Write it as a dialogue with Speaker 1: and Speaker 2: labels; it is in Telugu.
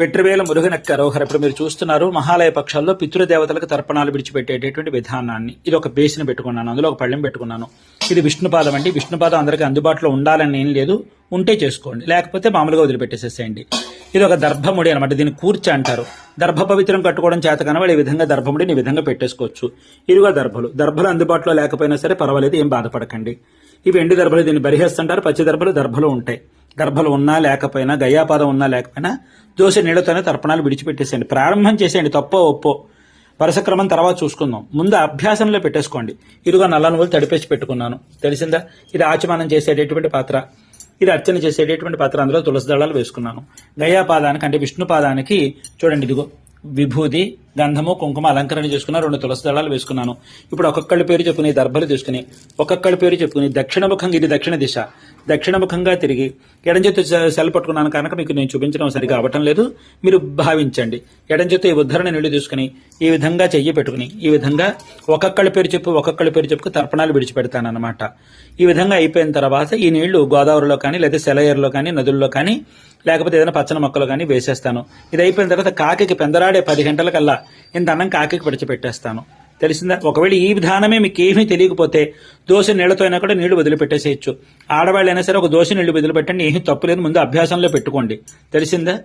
Speaker 1: వెట్రివేల మురుగనక్క రోహర. ఇప్పుడు మీరు చూస్తున్నారు మహాలయ పక్షాల్లో పితృదేవతలకు తర్పణాలు విడిచిపెట్టేటటువంటి విధానాన్ని. ఇది ఒక బేసిన్ పెట్టుకున్నాను అందులో ఒక పళ్ళెం పెట్టుకున్నాను. ఇది విష్ణుపాదం అండి. విష్ణుపాదం అందరికీ అందుబాటులో ఉండాలని ఏం లేదు. ఉంటే చేసుకోండి. లేకపోతే మామూలుగా వదిలిపెట్టేసేసేయండి. ఇది ఒక దర్భముడి అనమాట దీన్ని కూర్చ అంటారు. దర్భ పవిత్రం కట్టుకోవడం చేత కన వాళ్ళు ఈ విధంగా దర్భముడిని ఈ విధంగా పెట్టేసుకోవచ్చు. ఇరుగా దర్భలు. దర్భలు అందుబాటులో లేకపోయినా సరే పర్వాలేదు ఏం బాధపడకండి. ఇవి ఎండు దర్భలు దీన్ని బరిహేస్తుంటారు. పచ్చి దర్భలు దర్భలు ఉంటాయి. గర్భలు ఉన్నా లేకపోయినా గయ్యాపాదం ఉన్నా లేకపోయినా దోశ నీళ్ళతోనే తర్పణాలు విడిచిపెట్టేసేయండి. ప్రారంభం చేసేయండి తప్పో ఒప్పో. వరుసక్రమం తర్వాత చూసుకుందాం. ముందు అభ్యాసంలో పెట్టేసుకోండి. ఇదిగో నల్ల నువ్వులు తడిపేసి పెట్టుకున్నాను. తెలిసిందా? ఇది ఆచమానం చేసేటటువంటి పాత్ర. ఇది అర్చన చేసేటటువంటి పాత్ర. అందులో తులసి దళాలు వేసుకున్నాను. గయాపాదానికి అంటే విష్ణుపాదానికి చూడండి ఇదిగో విభూది గంధము కుంకుమ అలంకరణ చేసుకున్న రెండు తులసి దళాలు వేసుకున్నాను. ఇప్పుడు ఒక్కొక్కళ్ళ పేరు చెప్పుకుని దర్భలు తీసుకుని ఒక్కొక్కళ్ళ పేరు చెప్పుకుని దక్షిణముఖంగా ఇది దక్షిణ దిశ. దక్షిణముఖంగా తిరిగి ఎడం చేతి సెల్ పట్టుకున్నాను కనుక మీకు నేను చూపించడం సరిగా అవటం లేదు. మీరు భావించండి. ఎడం చేతి ఈ ఉద్ధరణ నీళ్ళు తీసుకుని ఈ విధంగా చెయ్యి పెట్టుకుని ఈ విధంగా ఒక్కొక్కళ్ళ పేరు చెప్పు ఒక్కొక్కళ్ళ పేరు చెప్పుకు తర్పణాలు విడిచిపెడతానమాట ఈ విధంగా అయిపోయిన తర్వాత ఈ నీళ్ళు గోదావరిలో కానీ లేదా సెలయేరులో కానీ నదుల్లో కానీ లేకపోతే ఏదైనా పచ్చని మొక్కలు కానీ వేసేస్తాను. ఇది అయిపోయిన తర్వాత కాకి పెందరాడే పది గంటలకల్లా ఇంత అన్నం కాకికి విడిచిపెట్టేస్తాను తెలిసిందా? ఒకవేళ ఈ విధానమే మీకు ఏమీ తెలియకపోతే దోశ నీళ్ళతో అయినా కూడా నీళ్ళు వదిలిపెట్టేసేయచ్చు. ఆడవాళ్ళైనా సరే ఒక దోశ నీళ్ళు వదిలిపెట్టండి ఏమీ తప్పు లేదు ముందు అభ్యాసంలో పెట్టుకోండి. తెలిసిందా?